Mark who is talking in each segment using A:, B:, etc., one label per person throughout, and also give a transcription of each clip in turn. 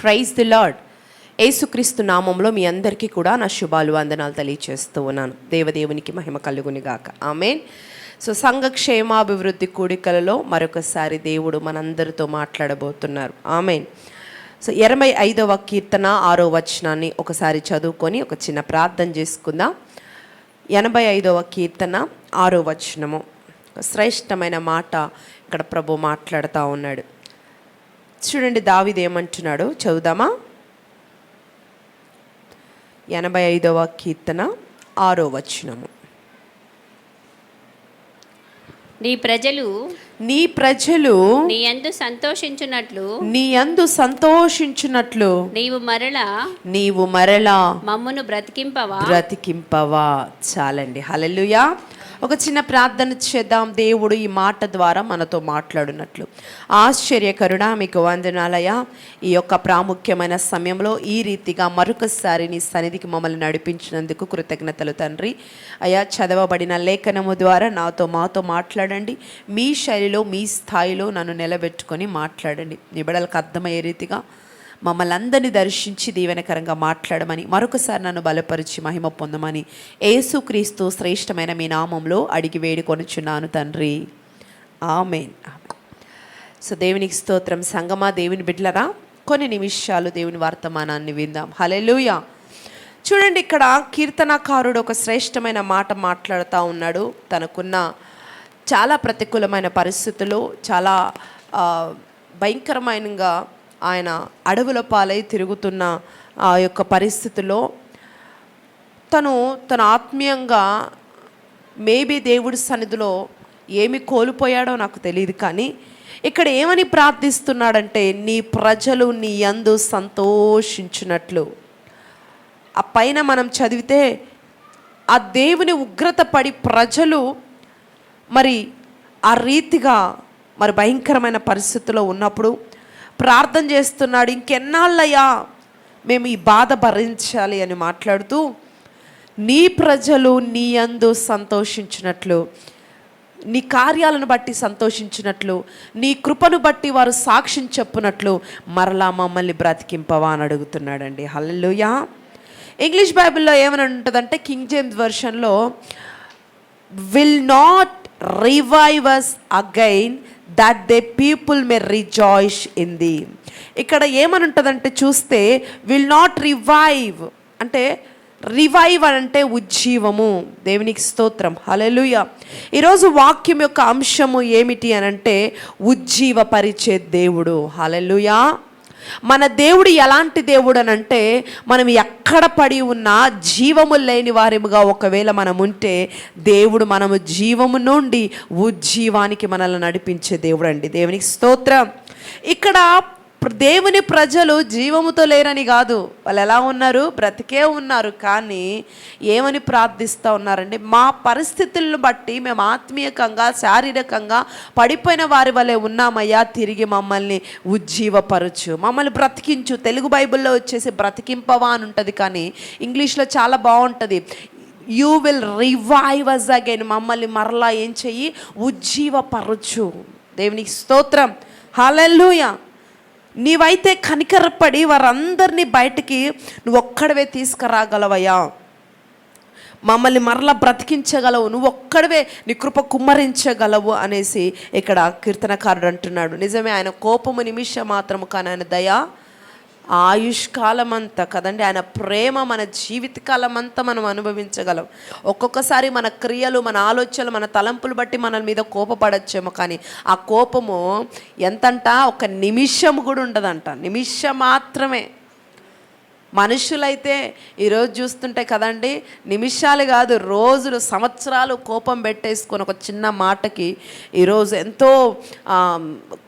A: Praise the lord. ఏసుక్రీస్తు నామంలో మీ అందరికీ కూడా నా శుభాలు వందనాలు తెలియచేస్తూ ఉన్నాను. దేవదేవునికి మహిమ కలుగునిగాక ఆమెన్. సో సంఘ క్షేమాభివృద్ధి కూడికలలో మరొకసారి దేవుడు మనందరితో మాట్లాడబోతున్నారు. ఆమెన్. సో ఇరవై ఐదవ కీర్తన ఆరో వచనాన్ని ఒకసారి చదువుకొని ఒక చిన్న ప్రార్థన చేసుకుందాం. ఎనభై ఐదవ కీర్తన ఆరో వచనము. శ్రేష్టమైన మాట ఇక్కడ ప్రభు మాట్లాడుతూ ఉన్నాడు. చూడండి దావిది ఏమంటున్నాడు చదువుదామా? ఎనభై ఐదవ కీర్తన ఆరో వచనము.
B: నీ ప్రజలు
A: నీ ప్రజలు
B: నీ యందు సంతోషించున్నట్లు
A: నీ అందు సంతోషించున్నట్లు
B: నీవు మరల
A: నీవు మరలా
B: మమ్మును బ్రతికింపవా?
A: బ్రతికింపవా? చాలండి. హల్లెలూయా. ఒక చిన్న ప్రార్థన చేద్దాం. దేవుడు ఈ మాట ద్వారా మనతో మాట్లాడినట్లు. ఆశ్చర్యకరుణ మీకు వందనాలయ ఈ యొక్క ప్రాముఖ్యమైన సమయంలో ఈ రీతిగా మరొకసారి నీ సన్నిధికి మమ్మల్ని నడిపించినందుకు కృతజ్ఞతలు తండ్రి. అయా చదవబడిన లేఖనము ద్వారా నాతో మాతో మాట్లాడండి. మీ శైలిలో మీ స్థాయిలో నన్ను నిలబెట్టుకొని మాట్లాడండి. నిబడలకు అర్థమయ్యే రీతిగా మమ్మల్ని అందరినీ దర్శించి దీవెనకరంగా మాట్లాడమని మరొకసారి నన్ను బలపరిచి మహిమ పొందమని ఏసుక్రీస్తు శ్రేష్టమైన మీ నామంలో అడిగి వేడుకొనుచున్నాను తండ్రి. ఆమెన్. సో దేవునికి స్తోత్రం. సంగమా దేవుని బిడ్డలరా కొన్ని నిమిషాలు దేవుని వర్తమానాన్ని విందాం. హలెలుయా చూడండి ఇక్కడ కీర్తనకారుడు ఒక శ్రేష్టమైన మాట మాట్లాడుతూ ఉన్నాడు. తనకున్న చాలా ప్రతికూలమైన పరిస్థితులు చాలా భయంకరమైనగా ఆయన అడవుల పాలై తిరుగుతున్న ఆ యొక్క పరిస్థితిలో తను తన ఆత్మీయంగా మేబీ దేవుడి సన్నిధిలో ఏమి కోల్పోయాడో నాకు తెలియదు కానీ ఇక్కడ ఏమని ప్రార్థిస్తున్నాడంటే నీ ప్రజలు నీ యందు సంతోషించినట్లు. ఆ పైన మనం చదివితే ఆ దేవుని ఉగ్రత పడి ప్రజలు మరి ఆ రీతిగా మరి భయంకరమైన పరిస్థితిలో ఉన్నప్పుడు ప్రార్థన చేస్తున్నాడు. ఇంకెన్నాళ్ళయ్యా మేము ఈ బాధ భరించాలి అని మాట్లాడుతూ నీ ప్రజలు నీ అందు సంతోషించినట్లు నీ కార్యాలను బట్టి సంతోషించినట్లు నీ కృపను బట్టి వారు సాక్ష్యం చెప్పునట్లు మరలా మమ్మల్ని బ్రతికింపవా అని అడుగుతున్నాడండి. హల్లుయా ఇంగ్లీష్ బైబిల్లో ఏమైనా ఉంటుందంటే King James వెర్షన్లో will not revive us again that they people may rejoice in the ఇక్కడ ఏమని ఉంటుందంటే చూస్తే విల్ నాట్ రివైవ్ అంటే రివైవ్ అంటే ఉజ్జీవము. దేవునికి స్తోత్రం. హలెలుయ ఈరోజు వాక్యం యొక్క అంశము ఏమిటి అని అంటే ఉజ్జీవపరిచే దేవుడు. హలెలుయా మన దేవుడు ఎలాంటి దేవుడు అని అంటే మనం ఎక్కడ పడి ఉన్నా జీవము లేని వారిముగా ఒకవేళ మనం ఉంటే దేవుడు మనము జీవము నుండి ఉజ్జీవానికి మనల్ని నడిపించే దేవుడు అండి దేవునికి స్తోత్రం. ఇక్కడ దేవుని ప్రజలు జీవముతో లేరని కాదు. వాళ్ళు ఎలా ఉన్నారు? బ్రతికే ఉన్నారు. కానీ ఏమని ప్రార్థిస్తూ ఉన్నారంటే మా పరిస్థితులను బట్టి మేము ఆత్మీయకంగా శారీరకంగా పడిపోయిన వారి వలె ఉన్నామయ్యా తిరిగి మమ్మల్ని ఉజ్జీవపరచు. మమ్మల్ని బ్రతికించు. తెలుగు బైబిల్లో వచ్చేసి బ్రతికింపవా అని ఉంటుంది కానీ ఇంగ్లీష్లో చాలా బాగుంటుంది. You will revive us again. మమ్మల్ని మరలా ఏం చెయ్యి? ఉజ్జీవపరచు. దేవునికి స్తోత్రం. హలెల్లుయా. నీవైతే కనికరపడి వారందరినీ బయటికి నువ్వు ఒక్కడవే తీసుకురాగలవయ్యా. మమ్మల్ని మరలా బ్రతికించగలవు నువ్వు ఒక్కడవే నీ కృప కుమ్మరించగలవు అనేసి ఇక్కడ కీర్తనకారుడు అంటున్నాడు. నిజమే ఆయన కోపము నిమిషం మాత్రము కానీ ఆయన దయ ఆయుష్కాలం అంతా కదండి. ఆయన ప్రేమ మన జీవితకాలం అంతా మనం అనుభవించగలం. ఒక్కొక్కసారి మన క్రియలు మన ఆలోచనలు మన తలంపులు బట్టి మన మీద కోపపడచ్చేమో కానీ ఆ కోపము ఎంతంట? ఒక నిమిషం కూడా ఉండదంట. నిమిషం మాత్రమే. మనుషులైతే ఈరోజు చూస్తుంటే కదండి నిమిషాలు కాదు రోజులు సంవత్సరాలు కోపం పెట్టేసుకొని ఒక చిన్న మాటకి ఈరోజు ఎంతో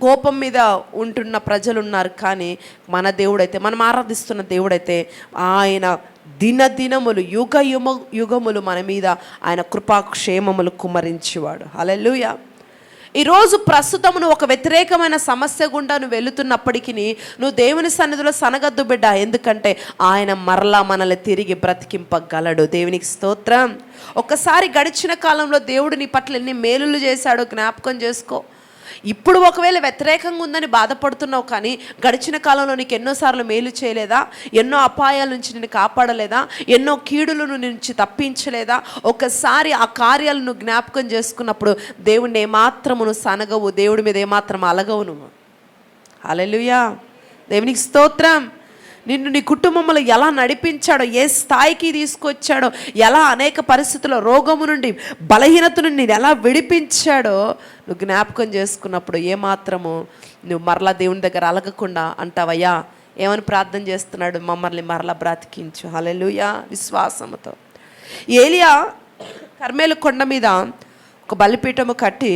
A: కోపం మీద ఉంటున్న ప్రజలు ఉన్నారు కానీ మన దేవుడైతే మనం ఆరాధిస్తున్న దేవుడైతే ఆయన దినదినములు యుగ యుగములు మన మీద ఆయన కృపాక్షేమములు కుమరించేవాడు అలెలుయా ఈరోజు ప్రస్తుతం నువ్వు ఒక వ్యతిరేకమైన సమస్య గుండా నువ్వు వెళుతున్నప్పటికీ నువ్వు దేవుని సన్నిధిలో సనగద్దు బిడ్డ. ఎందుకంటే ఆయన మరలా మనల్ని తిరిగి బ్రతికింపగలడు. దేవునికి స్తోత్రం. ఒక్కసారి గడిచిన కాలంలో దేవుడు నీ పట్ల ఎన్ని మేలులు చేశాడో జ్ఞాపకం చేసుకో. ఇప్పుడు ఒకవేళ వ్యతిరేకంగా ఉందని బాధపడుతున్నావు కానీ గడిచిన కాలంలో నీకు ఎన్నోసార్లు మేలు చేయలేదా? ఎన్నో అపాయాల నుంచి నేను కాపాడలేదా? ఎన్నో కీడులను నుంచి తప్పించలేదా? ఒకసారి ఆ కార్యాలను జ్ఞాపకం చేసుకున్నప్పుడు దేవుడిని ఏమాత్రమును సనగవు దేవుడి మీద ఏమాత్రం అలగవు నువ్వు. హల్లెలూయా. దేవునికి స్తోత్రం. నిన్ను నీ కుటుంబంలో ఎలా నడిపించాడో ఏ స్థాయికి తీసుకొచ్చాడో ఎలా అనేక పరిస్థితుల్లో రోగము నుండి బలహీనత నుండి నేను ఎలా విడిపించాడో నువ్వు జ్ఞాపకం చేసుకున్నప్పుడు ఏమాత్రము నువ్వు మరలా దేవుని దగ్గర అలగకుండా అంటావయ్యా? ఏమని ప్రార్థన చేస్తున్నాడు? మమ్మల్ని మరలా బ్రతికించు. హలెలుయా విశ్వాసముతో. ఏలియా కర్మేలు కొండ మీద ఒక బలిపీఠము కట్టి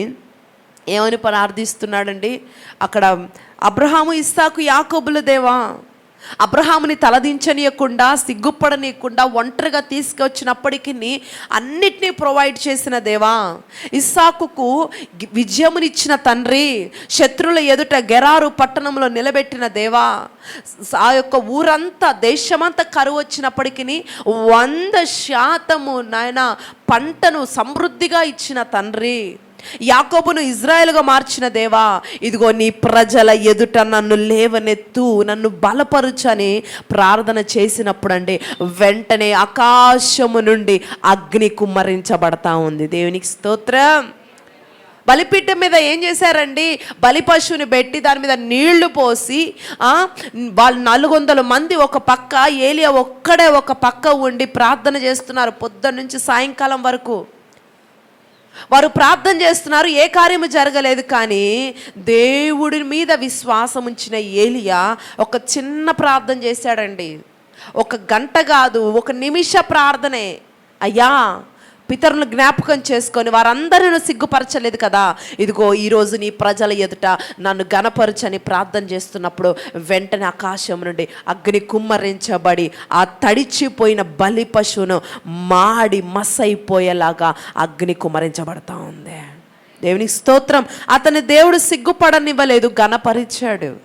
A: ఏమని ప్రార్థిస్తున్నాడండి? అక్కడ అబ్రహాము ఇస్సాకు యాకోబుల దేవా అబ్రహాముని తలదించనీయకుండా సిగ్గుపడనీయకుండా ఒంటరిగా తీసుకొచ్చినప్పటికీ అన్నిటినీ ప్రొవైడ్ చేసిన దేవా. ఇస్సాకుకు విజయమునిచ్చిన తండ్రి శత్రువుల ఎదుట గెరారు పట్టణంలో నిలబెట్టిన దేవా. ఆ యొక్క ఊరంతా దేశమంతా కరువు వచ్చినప్పటికీ వంద శాతము నాయన పంటను సమృద్ధిగా ఇచ్చిన తండ్రి. యాకోబును ఇజ్రాయెల్గా మార్చిన దేవా ఇదిగో నీ ప్రజల ఎదుట నన్ను లేవనెత్తు నన్ను బలపరుచని ప్రార్థన చేసినప్పుడు అండి వెంటనే ఆకాశము నుండి అగ్ని కుమ్మరించబడతా ఉంది. దేవునికి స్తోత్రం. బలిపీఠం మీద ఏం చేశారండి? బలి పశువుని పెట్టి దాని మీద నీళ్ళు పోసి ఆ, వాళ్ళు నాలుగు వందల మంది ఒక పక్క ఏలియా ఒక్కడే ఒక పక్క ఉండి ప్రార్థన చేస్తున్నారు పొద్దున్న నుంచి సాయంకాలం వరకు. వారు ప్రార్థన చేస్తున్నారు ఏ కార్యము జరగలేదు కానీ దేవుడి మీద విశ్వాసం ఉంచిన ఏలియా ఒక చిన్న ప్రార్థన చేశాడండి. ఒక గంట కాదు ఒక నిమిష ప్రార్థనే. అయ్యా పితరులను జ్ఞాపకం చేసుకొని వారందరిని సిగ్గుపరచలేదు కదా. ఇదిగో ఈరోజు నీ ప్రజల ఎదుట నన్ను గనపరచని ప్రార్థన చేస్తున్నప్పుడు వెంటనే ఆకాశం నుండి అగ్ని కుమ్మరించబడి ఆ తడిచిపోయిన బలి పశువును మాడి మసైపోయేలాగా అగ్ని కుమ్మరించబడతా ఉంది. దేవునికి స్తోత్రం. అతని దేవుడు సిగ్గుపడనివ్వలేదు గనపరిచాడు.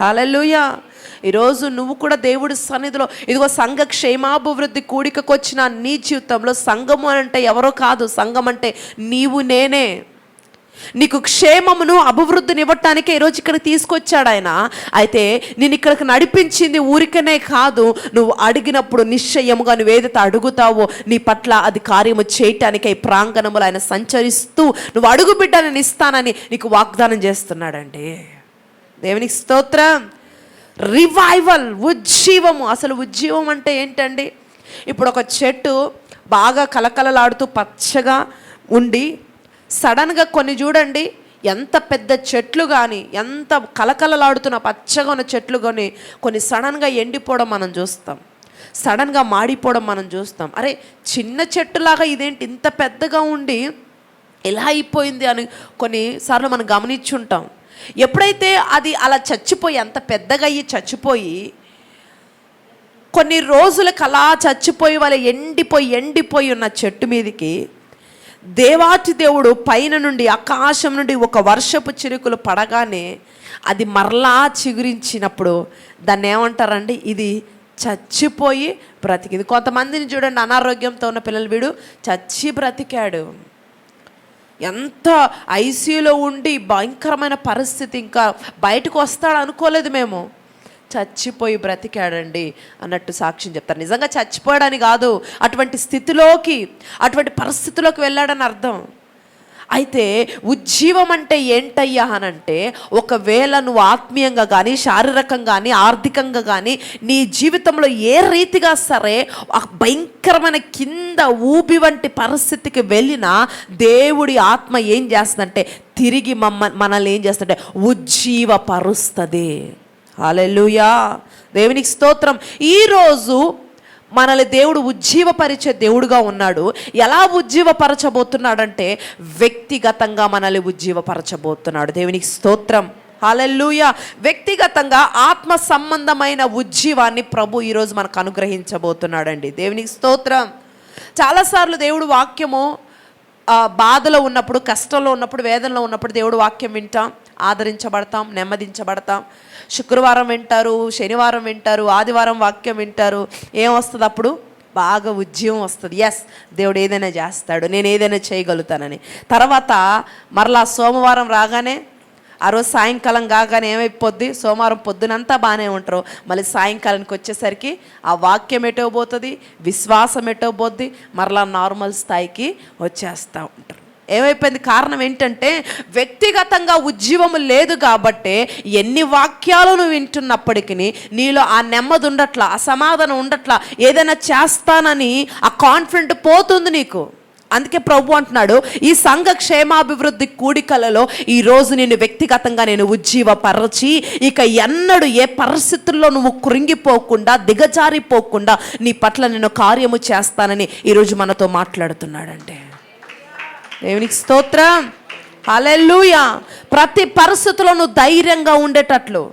A: హాలూయా ఈరోజు నువ్వు కూడా దేవుడి సన్నిధిలో ఇదిగో సంఘ క్షేమాభివృద్ధి కూడికకు వచ్చిన నీ జీవితంలో సంఘము అని అంటే ఎవరో కాదు సంఘం అంటే నీవు నేనే. నీకు క్షేమమును అభివృద్ధిని ఇవ్వటానికే ఈరోజు ఇక్కడ తీసుకొచ్చాడు ఆయన. అయితే నేను ఇక్కడికి నడిపించింది ఊరికనే కాదు నువ్వు అడిగినప్పుడు నిశ్చయముగా నువ్వు ఏదైతే అడుగుతావో నీ పట్ల అది కార్యము చేయటానికై ప్రాంగణములు ఆయన సంచరిస్తూ నువ్వు అడుగుబిడ్డ నేను ఇస్తానని నీకు వాగ్దానం చేస్తున్నాడండి. దేవునికి స్తోత్రం. రివైవల్ ఉజ్జీవము. అసలు ఉజ్జీవం అంటే ఏంటండి? ఇప్పుడు ఒక చెట్టు బాగా కలకలలాడుతూ పచ్చగా ఉండి సడన్గా కొన్ని చూడండి ఎంత పెద్ద చెట్లు కానీ ఎంత కలకలలాడుతున్న పచ్చగా ఉన్న చెట్లు కానీ కొన్ని సడన్గా ఎండిపోవడం మనం చూస్తాం. సడన్గా మాడిపోవడం మనం చూస్తాం. అరే చిన్న చెట్టులాగా ఇదేంటి? ఇంత పెద్దగా ఉండి ఎలా అయిపోయింది అని కొన్నిసార్లు మనం గమనించుంటాం. ఎప్పుడైతే అది అలా చచ్చిపోయి అంత పెద్దగా అయ్యి చచ్చిపోయి కొన్ని రోజులకు అలా చచ్చిపోయి వాళ్ళ ఎండిపోయి ఎండిపోయి ఉన్న చెట్టు మీదకి దేవాతి దేవుడు పైన నుండి ఆకాశం నుండి ఒక వర్షపు చిరుకులు పడగానే అది మరలా చిగురించినప్పుడు దాన్ని ఏమంటారండి? ఇది చచ్చిపోయి బ్రతికింది. కొంతమందిని చూడండి అనారోగ్యంతో ఉన్న పిల్లలు వీడు చచ్చి బ్రతికాడు. ఎంత ఐసీయూలో ఉండి భయంకరమైన పరిస్థితి ఇంకా బయటకు వస్తాడు అనుకోలేదు మేము. చచ్చిపోయి బ్రతికాడండి అన్నట్టు సాక్ష్యం చెప్తారు. నిజంగా చచ్చిపోయాడని కాదు అటువంటి స్థితిలోకి అటువంటి పరిస్థితిలోకి వెళ్ళాడని అర్థం. అయితే ఉజ్జీవం అంటే ఏంటయ్యా అనంటే ఒకవేళ నువ్వు ఆత్మీయంగా కానీ శారీరకంగా కానీ ఆర్థికంగా కానీ నీ జీవితంలో ఏ రీతిగా సరే భయంకరమైన కింద ఊపి వంటి పరిస్థితికి వెళ్ళినా దేవుడి ఆత్మ ఏం చేస్తుందంటే తిరిగి మమ్మ మనల్ని ఏం చేస్తుంటే ఉజ్జీవపరుస్తుంది. అలెలుయా దేవునికి స్తోత్రం. ఈరోజు మనల్ని దేవుడు ఉజ్జీవపరిచే దేవుడుగా ఉన్నాడు. ఎలా ఉజ్జీవపరచబోతున్నాడంటే వ్యక్తిగతంగా మనల్ని ఉజ్జీవపరచబోతున్నాడు. దేవునికి స్తోత్రం. హాలెల్లుయ. వ్యక్తిగతంగా ఆత్మ సంబంధమైన ఉజ్జీవాన్ని ప్రభు ఈరోజు మనకు అనుగ్రహించబోతున్నాడండి. దేవునికి స్తోత్రం. చాలాసార్లు దేవుడు వాక్యము బాధలో ఉన్నప్పుడు కష్టంలో ఉన్నప్పుడు వేదనలో ఉన్నప్పుడు దేవుడు వాక్యం వింటాం. ఆదరించబడతాం నెమ్మదించబడతాం. శుక్రవారం వింటారు శనివారం వింటారు ఆదివారం వాక్యం వింటారు. ఏం వస్తుంది అప్పుడు? బాగా ఉద్యమం వస్తుంది. ఎస్ దేవుడు ఏదైనా చేస్తాడు. నేను ఏదైనా చేయగలుగుతానని. తర్వాత మరలా సోమవారం రాగానే ఆ రోజు సాయంకాలం కాగానే ఏమైపోద్ది? సోమవారం పొద్దునంతా బాగానే ఉంటారు. మళ్ళీ సాయంకాలానికి వచ్చేసరికి ఆ వాక్యం ఎటో పోతుంది? విశ్వాసం ఎటో పోద్ది? మరలా నార్మల్ స్థాయికి వచ్చేస్తూ ఉంటారు. ఏమైపోయింది? కారణం ఏంటంటే వ్యక్తిగతంగా ఉజ్జీవము లేదు కాబట్టే ఎన్ని వాక్యాలు నువ్వు వింటున్నప్పటికీ నీలో ఆ నెమ్మది ఉండట్లా అసమాధానం సమాధానం ఉండట్లా ఏదైనా చేస్తానని ఆ కాన్ఫిడెంట్ పోతుంది నీకు. అందుకే ప్రభు అంటున్నాడు ఈ సంఘ క్షేమాభివృద్ధి కూడికలలో ఈ రోజు నేను వ్యక్తిగతంగా నేను ఉజ్జీవపరచి ఇక ఎన్నడు ఏ పరిస్థితుల్లో నువ్వు కృంగిపోకుండా దిగజారిపోకుండా నీ పట్ల నేను కార్యము చేస్తానని ఈరోజు మనతో మాట్లాడుతున్నాడంటే. దేవునికి స్తోత్రం. హల్లెలూయా. ప్రతి పరిస్థితిలో నువ్వు ధైర్యంగా ఉండేటట్లు.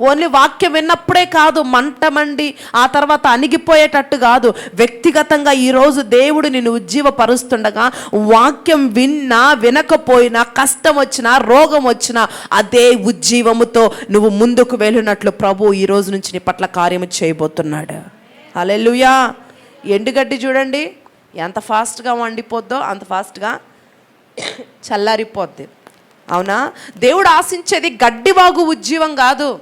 A: ఓన్లీ వాక్యం విన్నప్పుడే కాదు మంట మండి ఆ తర్వాత అణిగిపోయేటట్టు కాదు. వ్యక్తిగతంగా ఈరోజు దేవుడు నిన్ను ఉజ్జీవపరుస్తుండగా వాక్యం విన్నా వినకపోయినా కష్టం వచ్చినా రోగం వచ్చినా అదే ఉజ్జీవముతో నువ్వు ముందుకు వెళ్ళినట్లు ప్రభు ఈ రోజు నుంచి నీ పట్ల కార్యము చేయబోతున్నాడు. హల్లెలూయా. ఎండుగడ్డి చూడండి. ఎంత ఫాస్ట్గా వండిపోద్దో అంత ఫాస్ట్గా చల్లారిపోద్ది. అవునా? దేవుడు ఆశించేది గడ్డివాగు ఉజ్జీవం కాదు.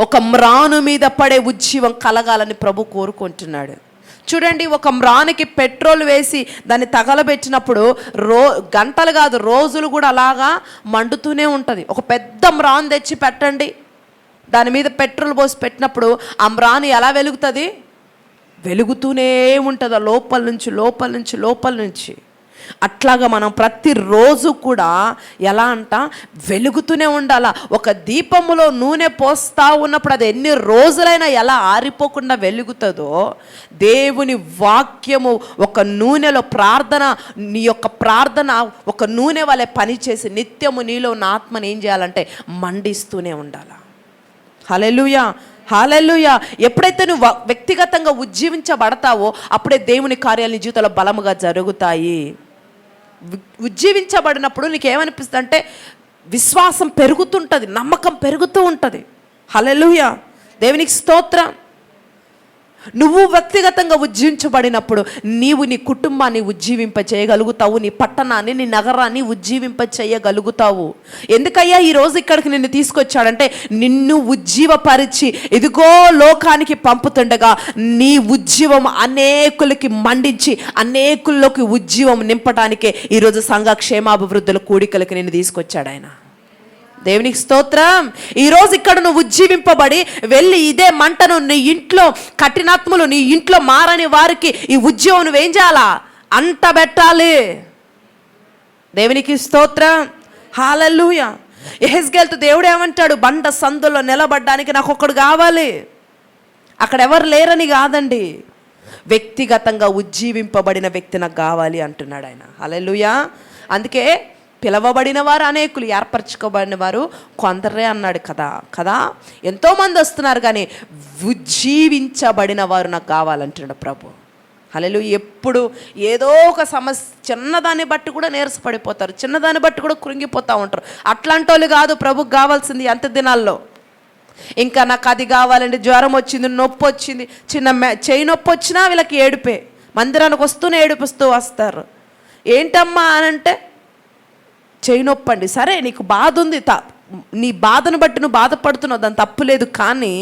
A: ఒక మ్రాను మీద పడే ఉజ్జీవం కలగాలని ప్రభు కోరుకుంటున్నాడు. చూడండి ఒక మ్రానికి పెట్రోల్ వేసి దాన్ని తగలబెట్టినప్పుడు రో గంటలు కాదు రోజులు కూడా అలాగా మండుతూనే ఉంటుంది. ఒక పెద్ద మ్రాన్ తెచ్చి పెట్టండి. దాని మీద పెట్రోల్ పోసి పెట్టినప్పుడు ఆ మ్రాన్ ఎలా వెలుగుతుంది? వెలుగుతూనే ఉంటుంది లోపల నుంచి లోపల నుంచి లోపల నుంచి. అట్లాగా మనం ప్రతిరోజు కూడా ఎలా అంట? వెలుగుతూనే ఉండాల. ఒక దీపములో నూనె పోస్తా ఉన్నప్పుడు అది ఎన్ని రోజులైనా ఎలా ఆరిపోకుండా వెలుగుతుందో దేవుని వాక్యము ఒక నూనెలో ప్రార్థన నీ యొక్క ప్రార్థన ఒక నూనె వలె పనిచేసి నిత్యము నీలో ఉన్న ఆత్మని ఏం చేయాలంటే మండిస్తూనే ఉండాలి. Hallelujah hallelujah. ఎప్పుడైతే నువ్వు వ్యక్తిగతంగా ఉజ్జీవించబడతావో అప్పుడే దేవుని కార్యాలు నీ జీవితంలో బలముగా జరుగుతాయి. ఉజ్జీవించబడినప్పుడు నీకు ఏమనిపిస్తుంది అంటే విశ్వాసం పెరుగుతుంటుంది నమ్మకం పెరుగుతూ ఉంటుంది. హలెలుయా. దేవునికి స్తోత్రం. నువ్వు వ్యక్తిగతంగా ఉజ్జీవించబడినప్పుడు నీవు నీ కుటుంబాన్ని ఉజ్జీవింప చేయగలుగుతావు నీ పట్టణాన్ని నీ నగరాన్ని ఉజ్జీవింప చేయగలుగుతావు. ఎందుకయ్యా ఈ రోజు ఇక్కడికి నిన్ను తీసుకొచ్చాడంటే నిన్ను ఉజ్జీవపరిచి ఇదిగో లోకానికి పంపుతుండగా నీ ఉజ్జీవం అనేకులకి మండించి అనేకుల్లోకి ఉజ్జీవం నింపడానికే ఈరోజు సంఘ క్షేమాభివృద్ధుల కూడికలకి నిన్ను తీసుకొచ్చాడు ఆయన దేవునికి స్తోత్రం. ఈరోజు ఇక్కడ నువ్వు ఉజ్జీవింపబడి వెళ్ళి ఇదే మంటను నీ ఇంట్లో కఠినాత్ములు నీ ఇంట్లో మారని వారికి ఈ ఉద్యోగం నువ్వేం చేయాలా? అంటబెట్టాలి దేవునికి స్తోత్రం. హాలూయ ఎహెస్గెల్తో దేవుడు ఏమంటాడు? బండ సందుల్లో నిలబడ్డానికి నాకు ఒకడు కావాలి. అక్కడ ఎవరు లేరని కాదండి. వ్యక్తిగతంగా ఉజ్జీవింపబడిన వ్యక్తి నాకు కావాలి అంటున్నాడు ఆయన. హల్లెలూయా. అందుకే పిలవబడిన వారు అనేకులు ఏర్పరచుకోబడిన వారు కొందరే అన్నాడు కదా. కదా? ఎంతోమంది వస్తున్నారు కానీ ఉజ్జీవించబడిన వారు నాకు కావాలంటున్నాడు ప్రభు. అలెలు ఎప్పుడు ఏదో ఒక సమస్య చిన్నదాన్ని బట్టి కూడా నీరసపడిపోతారు చిన్నదాన్ని బట్టి కూడా కృంగిపోతూ ఉంటారు. అట్లాంటి వాళ్ళు కాదు ప్రభుకు కావాల్సింది అంత దినాల్లో? ఇంకా నాకు అది కావాలండి జ్వరం వచ్చింది నొప్పి వచ్చింది చిన్న మె చేయి నొప్పి వచ్చినా వీళ్ళకి ఏడుపే. మందిరానికి వస్తూనే ఏడిపిస్తూ వస్తారు. ఏంటమ్మా అని అంటే చేయి నొప్పండి సరే నీకు బాధ ఉంది త నీ బాధను బట్టి నువ్వు బాధపడుతున్నావు దాని తప్పులేదు కానీ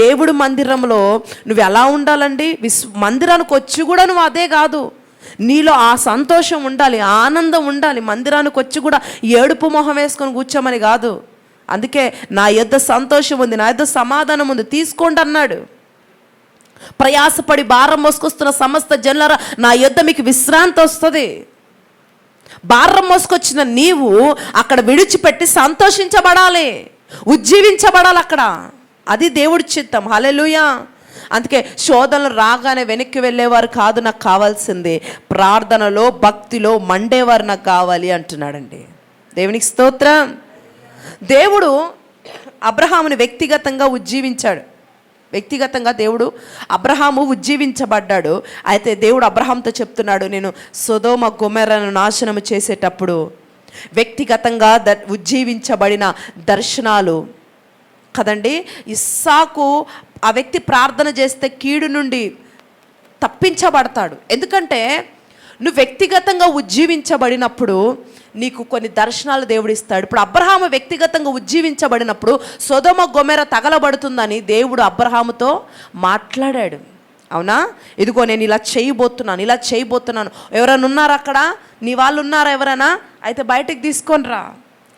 A: దేవుడు మందిరంలో నువ్వు ఎలా ఉండాలండి? విస్ మందిరానికి వచ్చి కూడా నువ్వు అదే కాదు. నీలో ఆ సంతోషం ఉండాలి ఆనందం ఉండాలి. మందిరానికి వచ్చి కూడా ఏడుపు మొహం వేసుకొని కూర్చోమని కాదు. అందుకే నా యొద్ద సంతోషం ఉంది నా యొద్ద సమాధానం ఉంది తీసుకోండి అన్నాడు. ప్రయాసపడి భారం మోసుకొస్తున్న సమస్త జనులరా నా యొద్ద మీకు విశ్రాంతి వస్తుంది. భారం మోసుకొచ్చిన నీవు అక్కడ విడిచిపెట్టి సంతోషించబడాలి. ఉజ్జీవించబడాలి అక్కడ. అది దేవుడి చిత్తం. హలెలుయా అందుకే శోధనలు రాగానే వెనక్కి వెళ్ళేవారు కాదు నాకు కావాల్సింది. ప్రార్థనలో భక్తిలో మండేవారు నాకు కావాలి అంటున్నాడండి. దేవునికి స్తోత్రం. దేవుడు అబ్రహాముని వ్యక్తిగతంగా ఉజ్జీవించాడు. వ్యక్తిగతంగా దేవుడు అబ్రహాము ఉజ్జీవించబడ్డాడు. అయితే దేవుడు అబ్రహాంతో చెప్తున్నాడు నేను సుధోమ గుమెరను నాశనము చేసేటప్పుడు వ్యక్తిగతంగా ద ఉజ్జీవించబడిన దర్శనాలు కదండి ఇస్సాకు ఆ వ్యక్తి ప్రార్థన చేస్తే కీడు నుండి తప్పించబడతాడు. ఎందుకంటే నువ్వు వ్యక్తిగతంగా ఉజ్జీవించబడినప్పుడు నీకు కొన్ని దర్శనాలు దేవుడిస్తాడు. ఇప్పుడు అబ్రహాము వ్యక్తిగతంగా ఉజ్జీవించబడినప్పుడు సొదమ గొమెర తగలబడుతుందని దేవుడు అబ్రహాముతో మాట్లాడాడు. అవునా? ఇదిగో నేను ఇలా చేయబోతున్నాను ఇలా చేయబోతున్నాను. ఎవరైనా ఉన్నారా అక్కడ? నీ వాళ్ళు ఉన్నారా ఎవరైనా? అయితే బయటకు తీసుకొని రా.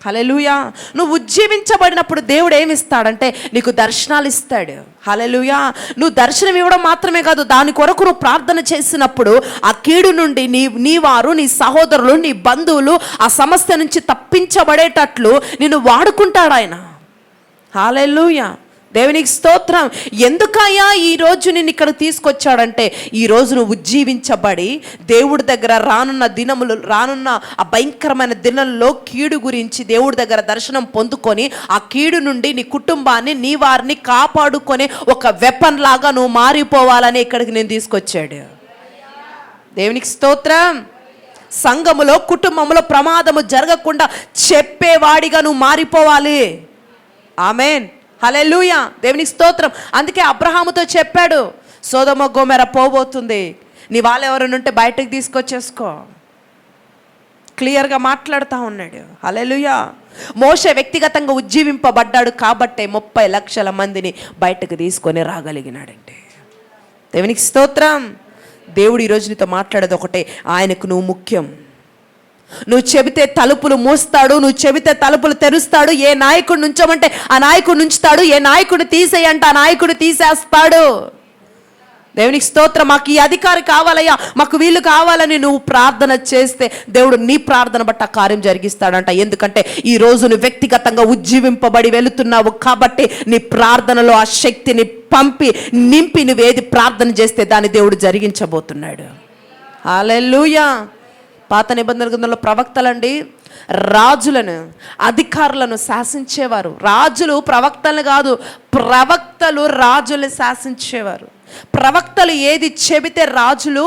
A: హలలుయా నువ్వు ఉజ్జీవించబడినప్పుడు దేవుడు ఏమిస్తాడంటే నీకు దర్శనాలు ఇస్తాడు. హలలుయా నువ్వు దర్శనం ఇవ్వడం మాత్రమే కాదు దాని కొరకు నువ్వు ప్రార్థన చేసినప్పుడు ఆ కీడు నుండి నీ నీ వారు నీ సహోదరులు నీ బంధువులు ఆ సమస్య నుంచి తప్పించబడేటట్లు నిన్ను వాడుకుంటాడు ఆయన. హాలెలుయా దేవునికి స్తోత్రం. ఎందుకయ్యా ఈ రోజు నేను ఇక్కడ తీసుకొచ్చాడంటే ఈ నువ్వు ఉజ్జీవించబడి దేవుడి దగ్గర రానున్న దినములు రానున్న ఆ భయంకరమైన దినంలో కీడు గురించి దేవుడి దగ్గర దర్శనం పొందుకొని ఆ కీడు నుండి నీ కుటుంబాన్ని నీ వారిని కాపాడుకొని ఒక వెపన్ లాగా నువ్వు మారిపోవాలని ఇక్కడికి నేను తీసుకొచ్చాడు. దేవునికి స్తోత్రం. సంఘములో కుటుంబంలో ప్రమాదము జరగకుండా చెప్పేవాడిగా నువ్వు మారిపోవాలి. ఆమెన్. హలెలూయా దేవునికి స్తోత్రం. అందుకే అబ్రహాముతో చెప్పాడు సోదమ గోమెర పోబోతుంది. నీ వాళ్ళు ఎవరైనా ఉంటే బయటకు తీసుకొచ్చేసుకో. క్లియర్గా మాట్లాడుతూ ఉన్నాడు. హలెలుయా మోస వ్యక్తిగతంగా ఉజ్జీవింపబడ్డాడు కాబట్టే ముప్పై లక్షల మందిని బయటకు తీసుకొని రాగలిగినాడంటే. దేవునికి స్తోత్రం. దేవుడు ఈరోజు నీతో మాట్లాడేది ఒకటే ఆయనకు నువ్వు ముఖ్యం. నువ్వు చెబితే తలుపులు మూస్తాడు నువ్వు చెబితే తలుపులు తెరుస్తాడు ఏ నాయకుడు నుంచమంటే ఆ నాయకుడు నుంచుతాడు ఏ నాయకుడు తీసేయంటే ఆ నాయకుడు తీసేస్తాడు. దేవునికి స్తోత్రం మాకు ఈ అధికారి కావాలయ్యా మాకు వీళ్ళు కావాలని నువ్వు ప్రార్థన చేస్తే దేవుడు నీ ప్రార్థన బట్టి ఆ కార్యం జరిగిస్తాడంట. ఎందుకంటే ఈ రోజు నువ్వు వ్యక్తిగతంగా ఉజ్జీవింపబడి వెళుతున్నావు కాబట్టి నీ ప్రార్థనలో ఆ శక్తిని పంపి నింపి నువ్వు ఏది ప్రార్థన చేస్తే దాన్ని దేవుడు జరిగించబోతున్నాడు. హాలెల్లుయా. పాత నిబంధన గ్రంథంలో ప్రవక్తలండి రాజులను అధికారులను శాసించేవారు. రాజులు ప్రవక్తలు కాదు ప్రవక్తలు రాజులు శాసించేవారు. ప్రవక్తలు ఏది చెబితే రాజులు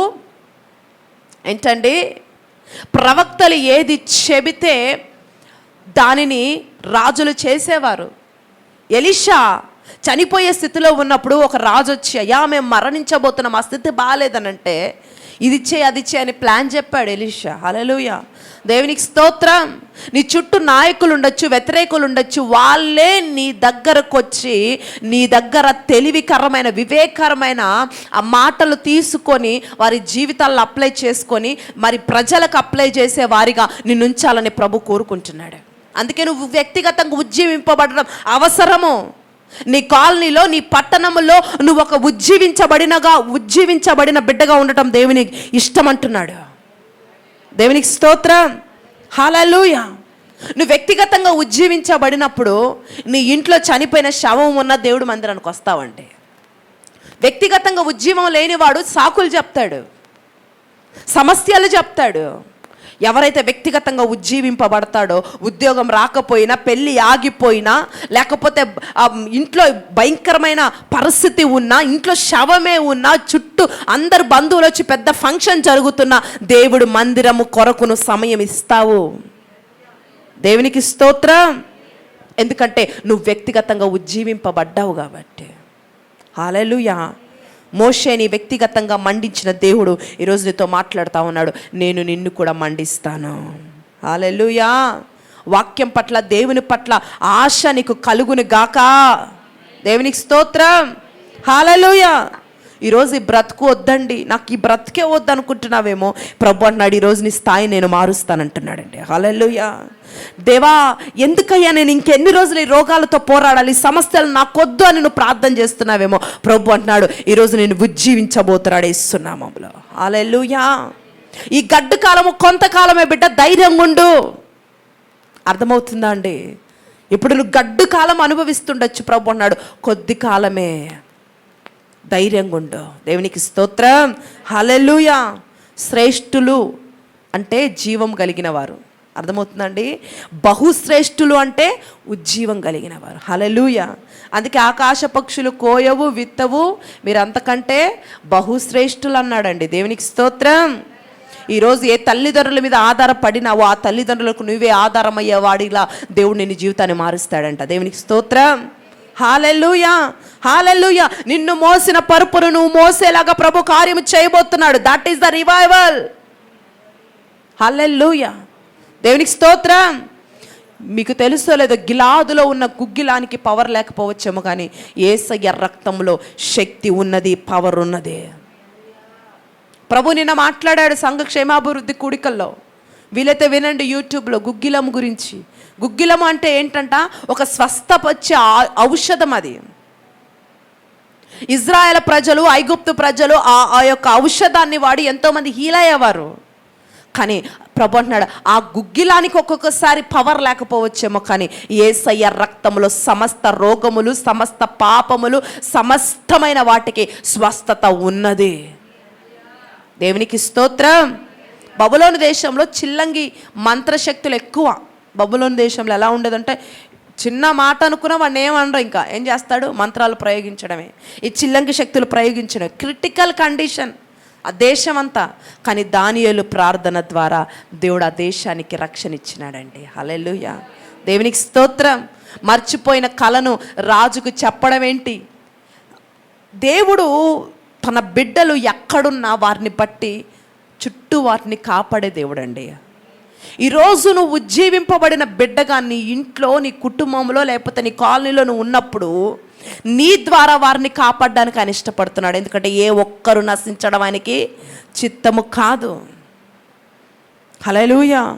A: ఏంటండి? ప్రవక్తలు ఏది చెబితే దానిని రాజులు చేసేవారు. ఎలిషా చనిపోయే స్థితిలో ఉన్నప్పుడు ఒక రాజు వచ్చి అయ్యా మేము మరణించబోతున్నాం ఆ స్థితి బాగాలేదనంటే ఇది చే అది చే అని ప్లాన్ చెప్పాడు ఎలిషా. హలలుయ దేవునికి స్తోత్రం. నీ చుట్టూ నాయకులు ఉండొచ్చు వ్యతిరేకులు ఉండొచ్చు. వాళ్ళే నీ దగ్గరకు వచ్చి నీ దగ్గర తెలివికరమైన వివేకరమైన ఆ మాటలు తీసుకొని వారి జీవితాల్లో అప్లై చేసుకొని మరి ప్రజలకు అప్లై చేసే వారిగా నిన్ను ఉంచాలని ప్రభు కోరుకుంటున్నాడు. అందుకే నువ్వు వ్యక్తిగతంగా ఉజ్జీవింపబడడం అవసరము. నీ కాలనీలో నీ పట్టణంలో నువ్వు ఒక ఉజ్జీవించబడినగా ఉజ్జీవించబడిన బిడ్డగా ఉండటం దేవునికి ఇష్టం అంటున్నాడు దేవునికి స్తోత్రం. హాలూయ నువ్వు వ్యక్తిగతంగా ఉజ్జీవించబడినప్పుడు నీ ఇంట్లో చనిపోయిన శవం ఉన్న దేవుడు మందిరానికి వస్తావంటే. వ్యక్తిగతంగా ఉజ్జీవం లేనివాడు సాకులు చెప్తాడు. సమస్యలు చెప్తాడు. ఎవరైతే వ్యక్తిగతంగా ఉజ్జీవింపబడతాడో ఉద్యోగం రాకపోయినా పెళ్ళి ఆగిపోయినా లేకపోతే ఇంట్లో భయంకరమైన పరిస్థితి ఉన్నా ఇంట్లో శవమే ఉన్నా చుట్టూ అందరు బంధువులు వచ్చి పెద్ద ఫంక్షన్ జరుగుతున్నా దేవుడు మందిరము కొరకును సమయం ఇస్తావు. దేవునికి స్తోత్రం. ఎందుకంటే నువ్వు వ్యక్తిగతంగా ఉజ్జీవింపబడ్డావు కాబట్టి. హాలెలుయా మోషేని వ్యక్తిగతంగా మండించిన దేవుడు ఈరోజు నీతో మాట్లాడుతూ ఉన్నాడు. నేను నిన్ను కూడా మండిస్తాను. హాలెలుయా వాక్యం పట్ల దేవుని పట్ల ఆశ నీకు కలుగును గాక. దేవునికి స్తోత్రం. హాలలుయా ఈరోజు ఈ బ్రతుకు వద్దండి. నాకు ఈ బ్రతికే వద్దు అనుకుంటున్నావేమో ప్రభు అన్నాడు ఈరోజు నీ స్థాయి నేను మారుస్తానంటున్నాడండి. హలెలుయా దేవా ఎందుకయ్యా నేను ఇంకెన్ని రోజులు ఈ రోగాలతో పోరాడాలి? ఈ సమస్యలు నాకొద్దు అని నువ్వు ప్రార్థన చేస్తున్నావేమో. ప్రభు అంటున్నాడు ఈరోజు నేను ఉజ్జీవించబోతున్నాడు ఇస్తున్నామంలో హలెలుయా ఈ గడ్డు కాలము కొంతకాలమే బిడ్డ ధైర్యంగా ఉండు. అర్థమవుతుందా అండి? ఇప్పుడు నువ్వు గడ్డు కాలం అనుభవిస్తుండొచ్చు ప్రభు అన్నాడు కొద్ది కాలమే. ధైర్యంగా ఉండు. దేవునికి స్తోత్రం. హలెలుయా శ్రేష్ఠులు అంటే జీవం కలిగిన వారు అర్థమవుతుందండి? బహుశ్రేష్ఠులు అంటే ఉజ్జీవం కలిగిన వారు హలలుయ అందుకే ఆకాశ పక్షులు కోయవు విత్తవు. మీరు అంతకంటే బహుశ్రేష్ఠులు అన్నాడండి. దేవునికి స్తోత్రం. ఈరోజు ఏ తల్లిదండ్రుల మీద ఆధారపడినావో ఆ తల్లిదండ్రులకు నువ్వే ఆధారమయ్యే వాడిలా దేవుడు నిన్ను జీవితాన్ని మారుస్తాడంట. దేవునికి స్తోత్రం. హాలెల్లుయా హాలెల్లుయా నిన్ను మోసిన పరుపును నువ్వు మోసేలాగా ప్రభు కార్యం చేయబోతున్నాడు. That is the revival hallelujah దేవునికి స్తోత్రం. మీకు తెలుసో లేదో గిలాదులో ఉన్న గుగ్గిలానికి పవర్ లేకపోవచ్చేమో కానీ ఏసయ్య రక్తంలో శక్తి ఉన్నది పవర్ ఉన్నది. ప్రభు నిన్న మాట్లాడాడు సంఘ క్షేమాభివృద్ధి కూడికల్లో. వీలైతే వినండి యూట్యూబ్లో గుగ్గిలం గురించి. గుగ్గిలం అంటే ఏంటంట? ఒక స్వస్థపచ్చే ఔషధం అది. ఇజ్రాయెల్ ప్రజలు ఐగుప్తు ప్రజలు ఆ ఆ యొక్క ఔషధాన్ని వాడి ఎంతోమంది హీల్ అయ్యేవారు. కానీ ప్రభు అంటున్నాడు ఆ గుగ్గిలానికి ఒక్కొక్కసారి పవర్ లేకపోవచ్చేమో కానీ ఏసయ్య రక్తములో సమస్త రోగములు సమస్త పాపములు సమస్తమైన వాటికి స్వస్థత ఉన్నది. దేవునికి స్తోత్రం. బబులోని దేశంలో చిల్లంగి మంత్రశక్తులు ఎక్కువ. బబులోని దేశంలో ఎలా ఉండేదంటే చిన్న మాట అనుకున్నా వాడిని ఏమనరు ఇంకా. ఏం చేస్తాడు? మంత్రాలు ప్రయోగించడమే. ఈ చిల్లంగి శక్తులు ప్రయోగించడం. క్రిటికల్ కండిషన్ ఆ దేశం అంతా కానీ దానియలు ప్రార్థన ద్వారా దేవుడు ఆ దేశానికి రక్షణ ఇచ్చినాడండి. హలెలుయ దేవునికి స్తోత్రం. మర్చిపోయిన కళను రాజుకు చెప్పడం ఏంటి? దేవుడు తన బిడ్డలు ఎక్కడున్నా వారిని బట్టి చుట్టూ వారిని కాపాడే దేవుడు అండి ఈరోజు నువ్వు ఉజ్జీవింపబడిన బిడ్డగా నీ ఇంట్లో నీ కుటుంబంలో లేకపోతే నీ కాలనీలో నువ్వు ఉన్నప్పుడు నీ ద్వారా వారిని కాపాడడానికి ఆయన ఇష్టపడుతున్నాడు. ఎందుకంటే ఏ ఒక్కరు నశించడం ఆయనకి చిత్తము కాదు. హలలుయ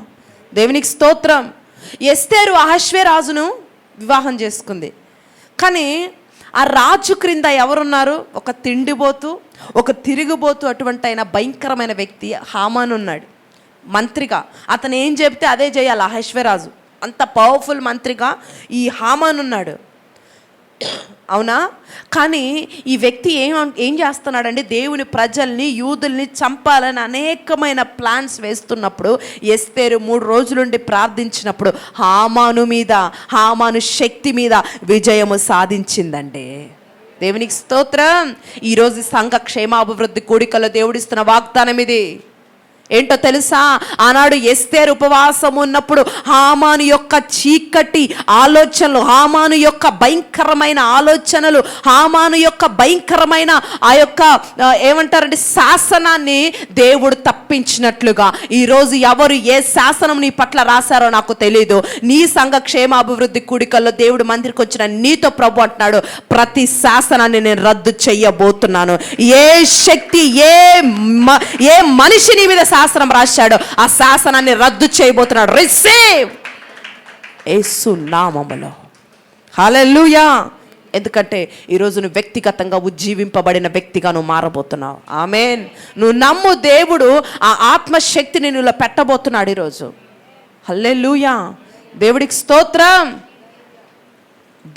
A: దేవునికి స్తోత్రం. ఎస్తేరు అహశ్వేరాజును వివాహం చేసుకుంది. కానీ ఆ రాజు క్రింద ఎవరున్నారు? ఒక తిండిబోతు ఒక తిరిగిబోతు అటువంటి అయిన భయంకరమైన వ్యక్తి హామాన్ ఉన్నాడు. మంత్రిగా. అతను ఏం చెప్తే అదే చేయాలి అహశ్వరాజు. అంత పవర్ఫుల్ మంత్రిగా ఈ హామాన్ ఉన్నాడు. అవునా? కానీ ఈ వ్యక్తి ఏం ఏం చేస్తున్నాడంటే దేవుని ప్రజల్ని యూదుల్ని చంపాలని అనేకమైన ప్లాన్స్ వేస్తున్నప్పుడు ఎస్తేరు మూడు రోజులుండి ప్రార్థించినప్పుడు హామాను మీద హామాను శక్తి మీద విజయము సాధించిందండి దేవునికి స్తోత్రం. ఈరోజు సంఘ క్షేమాభివృద్ధి కూడికలో దేవుడిస్తున్న వాగ్దానం ఇది. ఏంటో తెలుసా? ఆనాడు ఎస్తేరు ఉపవాసం ఉన్నప్పుడు హామాను యొక్క చీకటి ఆలోచనలు హామాను యొక్క భయంకరమైన ఆలోచనలు హామాను యొక్క భయంకరమైన ఆ యొక్క ఏమంటారండి ఏమంటారంటే శాసనాన్ని దేవుడు తప్పించినట్లుగా. ఈరోజు ఎవరు ఏ శాసనం నీ పట్ల రాశారో నాకు తెలియదు నీ సంఘ క్షేమాభివృద్ధి కూడికల్లో దేవుడు మందిరికి వచ్చిన నీతో ప్రభు అంటున్నాడు ప్రతి శాసనాన్ని నేను రద్దు చెయ్యబోతున్నాను ఏ శక్తి ఏ మ- ఏ మనిషి నీ మీద శాసనం రాశాడో. ఆ శాసనాన్ని రద్దు చేయబోతున్నాడు. రిసీవ్ యేసు నామములో. హలెల్లుయా ఎందుకంటే ఈరోజు నువ్వు వ్యక్తిగతంగా ఉజ్జీవింపబడిన వ్యక్తిగా నువ్వు మారబోతున్నావు. ఆమెన్ నువ్వు నమ్ము దేవుడు ఆ ఆత్మశక్తిని నువ్వు పెట్టబోతున్నాడు ఈరోజు. హల్లెలూయా దేవుడికి స్తోత్రం.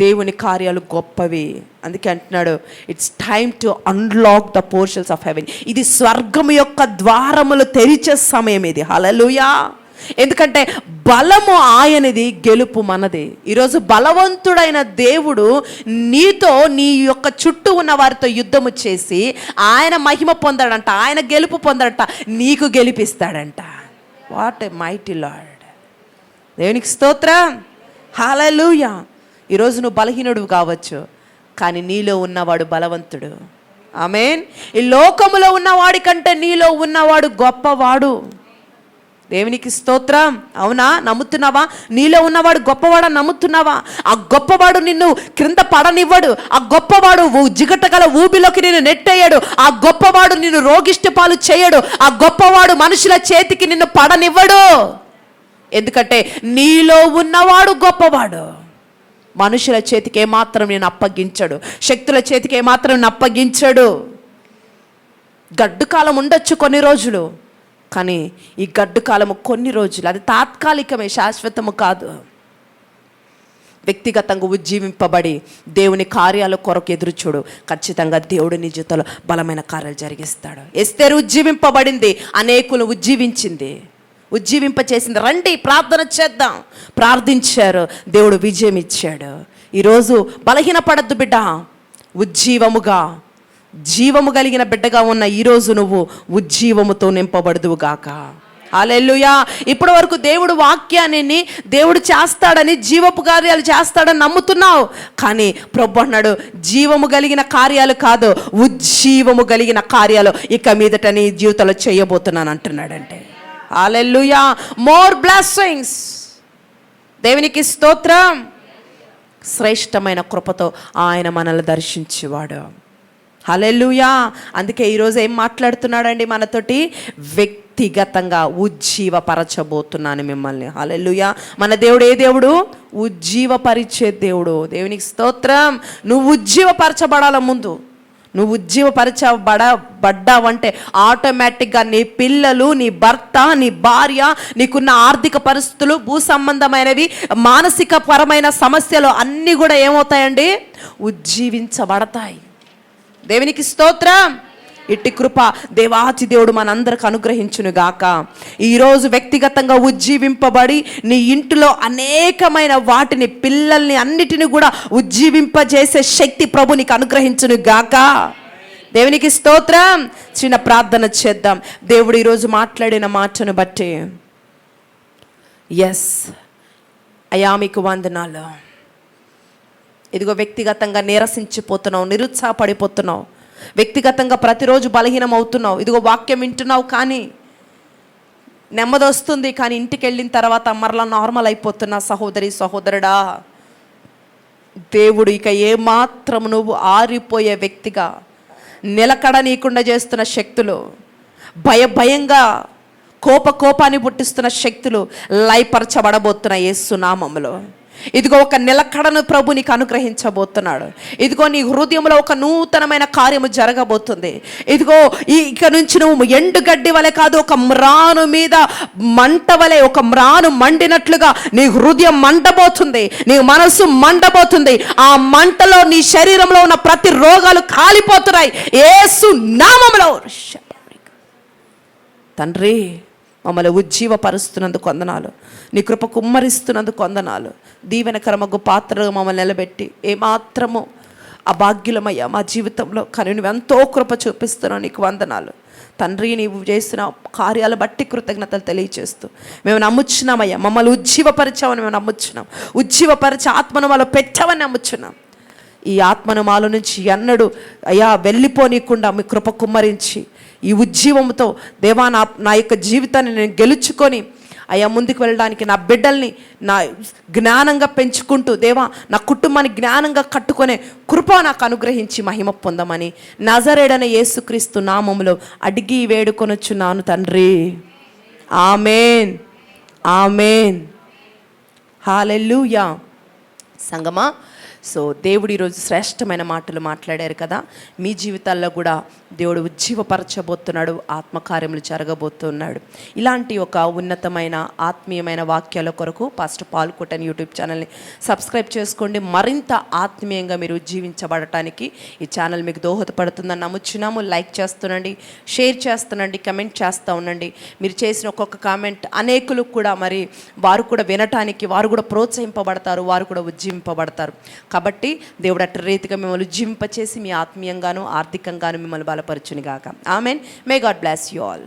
A: దేవుని కార్యాలు గొప్పవి. అందుకే అంటున్నాడు it's time to unlock the portions of heaven ఇది స్వర్గం యొక్క ద్వారములు తెరిచే సమయం ఇది. హలలుయా ఎందుకంటే బలము ఆయనది గెలుపు మనది. ఈరోజు బలవంతుడైన దేవుడు నీతో నీ యొక్క చుట్టూ ఉన్న వారితో యుద్ధము చేసి ఆయన మహిమ పొందాడంట ఆయన గెలుపు పొందాడంట నీకు గెలిపిస్తాడంట. వాట్ ఎ మైటీ లార్డ్ దేవునికి స్తోత్రం. హాలూయా ఈరోజు నువ్వు బలహీనుడు కావచ్చు కానీ నీలో ఉన్నవాడు బలవంతుడు. ఆమెన్. ఈ లోకములో ఉన్నవాడి కంటే నీలో ఉన్నవాడు గొప్పవాడు. దేవునికి స్తోత్రం. అవునా? నమ్ముతున్నావా? నీలో ఉన్నవాడు గొప్పవాడు నమ్ముతున్నావా? ఆ గొప్పవాడు నిన్ను క్రింద పడనివ్వడు. ఆ గొప్పవాడు జిగటగల ఊబిలోకి నిన్ను నెట్టేయడు. ఆ గొప్పవాడు నిన్ను రోగిష్టిపాలు చేయడు. ఆ గొప్పవాడు మనుషుల చేతికి నిన్ను పడనివ్వడు. ఎందుకంటే నీలో ఉన్నవాడు గొప్పవాడు. మనుషుల చేతికి ఏమాత్రం నేను అప్పగించడు. శక్తుల చేతికి ఏమాత్రం నేను అప్పగించడు. గడ్డు కాలం ఉండొచ్చు కొన్ని రోజులు కానీ ఈ గడ్డు కాలము కొన్ని రోజులు అది తాత్కాలికమే శాశ్వతము కాదు. వ్యక్తిగతంగా ఉజ్జీవింపబడి దేవుని కార్యాల కొరకు ఎదురు చూడు. ఖచ్చితంగా దేవుడు నిజతలో బలమైన కార్యాలు జరిగిస్తాడు. ఎస్తేరు ఉజ్జీవింపబడింది అనేకులు ఉజ్జీవించింది. ఉజ్జీవింప చేసింది రండి ప్రార్థన చేద్దాం. ప్రార్థించారు. దేవుడు విజయం ఇచ్చాడు. ఈరోజు బలహీనపడద్దు బిడ్డ. ఉజ్జీవముగా జీవము కలిగిన బిడ్డగా ఉన్న ఈరోజు నువ్వు ఉజ్జీవముతో నింపబడదువుగాక అలెల్లుయా ఇప్పటి వరకు దేవుడు వాక్యాన్ని దేవుడు చేస్తాడని జీవపు కార్యాలు చేస్తాడని నమ్ముతున్నావు. కానీ ప్రభు అన్నాడు జీవము కలిగిన కార్యాలు కాదు ఉజ్జీవము కలిగిన కార్యాలు ఇక మీదట నీ జీవితంలో చేయబోతున్నాను అంటున్నాడంటే. హాలెల్లుయా మోర్ బ్లెస్సింగ్స్ దేవునికి స్తోత్రం. శ్రేష్టమైన కృపతో ఆయన మనల్ని దర్శించేవాడు. హలెల్లుయా అందుకే ఈరోజు ఏం మాట్లాడుతున్నాడండి మనతోటి? వ్యక్తిగతంగా ఉజ్జీవపరచబోతున్నాను మిమ్మల్ని. హలెల్లుయా మన దేవుడు ఏ దేవుడు? ఉజ్జీవపరిచే దేవుడు. దేవునికి స్తోత్రం. నువ్వు ఉజ్జీవపరచబడాల ముందు. నువ్వు ఉజ్జీవపరచబడ బడ్డావంటే ఆటోమేటిక్గా నీ పిల్లలు నీ భర్త నీ భార్య నీకున్న ఆర్థిక పరిస్థితులు భూ సంబంధమైనవి మానసిక పరమైన సమస్యలు అన్నీ కూడా ఏమవుతాయండి? ఉజ్జీవించబడతాయి. దేవునికి స్తోత్రం. ఇట్టి కృప దేవాచి దేవుడు మనందరికి అనుగ్రహించును గాక ఈరోజు వ్యక్తిగతంగా ఉజ్జీవింపబడి నీ ఇంటిలో అనేకమైన వాటిని పిల్లల్ని అన్నిటిని కూడా ఉజ్జీవింపజేసే శక్తి ప్రభు నీకు అనుగ్రహించును గాక దేవునికి స్తోత్రం. చిన్న ప్రార్థన చేద్దాం. దేవుడు ఈరోజు మాట్లాడిన మాటను బట్టి. ఎస్ అయా మీకు వందనాలు. ఇదిగో వ్యక్తిగతంగా నీరసించిపోతున్నావు నిరుత్సాహపడిపోతున్నావు. వ్యక్తిగతంగా ప్రతిరోజు బలహీనం అవుతున్నావు ఇదిగో వాక్యం వింటున్నావు కానీ నెమ్మది వస్తుంది కానీ ఇంటికి వెళ్ళిన తర్వాత మరలా నార్మల్ అయిపోతున్నా సహోదరి సహోదరుడా దేవుడు ఇక ఏమాత్రం నువ్వు ఆరిపోయే వ్యక్తిగా నిలకడ నీకుండా చేస్తున్న శక్తులు భయ భయంగా కోప కోపాన్ని పుట్టిస్తున్న శక్తులు లయపరచబడబోతున్న ఏసునామంలో ఇదిగో ఒక నిలకడను ప్రభు నీకు అనుగ్రహించబోతున్నాడు. ఇదిగో నీ హృదయంలో ఒక నూతనమైన కార్యము జరగబోతుంది. ఇదిగో ఈ ఇక నుంచి నువ్వు ఎండుగడ్డి వలె కాదు ఒక మ్రాను మీద మంట వలె ఒక మ్రాను మండినట్లుగా నీ హృదయం మండబోతుంది నీ మనసు మండబోతుంది. ఆ మంటలో నీ శరీరంలో ఉన్న ప్రతి రోగాలు కాలిపోతున్నాయి. ఏసు నామంలో తండ్రి మమ్మల్ని ఉజ్జీవపరుస్తున్నందుకు వందనాలు. నీ కృప కుమ్మరిస్తున్నందుకు వందనాలు. దీవెనకరమగు పాత్రలు మమ్మల్ని నిలబెట్టి ఏమాత్రము అభాగ్యులమయ్యా మా జీవితంలో కానీ నువ్వు ఎంతో కృప చూపిస్తున్నావు నీకు వందనాలు. తండ్రి నీవు చేసిన కార్యాలు బట్టి కృతజ్ఞతలు తెలియచేస్తూ మేము నమ్ముచున్నామయ్యా. మమ్మల్ని ఉజ్జీవపరిచామని మేము నమ్ముచున్నాం. ఉజ్జీవపరిచి ఆత్మను వాళ్ళు పెట్టామని నమ్ముచున్నాం. ఈ ఆత్మను మాల నుంచి ఎన్నడు అయ్యా వెళ్ళిపోనీయకుండా మీ కృప కుమ్మరించి ఈ ఉజ్జీవంతో దేవా నా నా యొక్క జీవితాన్ని నేను గెలుచుకొని అయ్యా ముందుకు వెళ్ళడానికి నా బిడ్డల్ని నా జ్ఞానంగా పెంచుకుంటూ దేవా నా కుటుంబాన్ని జ్ఞానంగా కట్టుకునే కృప నాకు అనుగ్రహించి మహిమ పొందమని నజరేడన యేసుక్రీస్తు నామములో అడిగి వేడుకొనొచ్చున్నాను తండ్రి. ఆమెన్. ఆమెన్. హాలెల్లుయా సంగమా? సో దేవుడు ఈరోజు శ్రేష్టమైన మాటలు మాట్లాడారు కదా. మీ జీవితాల్లో కూడా దేవుడు ఉజ్జీవపరచబోతున్నాడు ఆత్మకార్యములు జరగబోతున్నాడు. ఇలాంటి ఒక ఉన్నతమైన ఆత్మీయమైన వాక్యాల కొరకు ఫస్ట్ పాల్కొట్టని యూట్యూబ్ ఛానల్ని సబ్స్క్రైబ్ చేసుకోండి. మరింత ఆత్మీయంగా మీరు ఉజ్జీవించబడటానికి ఈ ఛానల్ మీకు దోహదపడుతుందని నమ్ముచున్నాము. లైక్ చేస్తుండండి షేర్ చేస్తుండండి కమెంట్ చేస్తూ ఉండండి. మీరు చేసిన ఒక్కొక్క కామెంట్ అనేకులు కూడా మరి వారు కూడా వినటానికి వారు కూడా ప్రోత్సహింపబడతారు వారు కూడా ఉజ్జీవింపబడతారు. కాబట్టి దేవుడు అట్టి రీతిగా మిమ్మల్ని జింపచేసి మీ ఆత్మీయంగాను ఆర్థికంగాను మిమ్మల్ని బలపరచునిగాక. Amen may God bless you all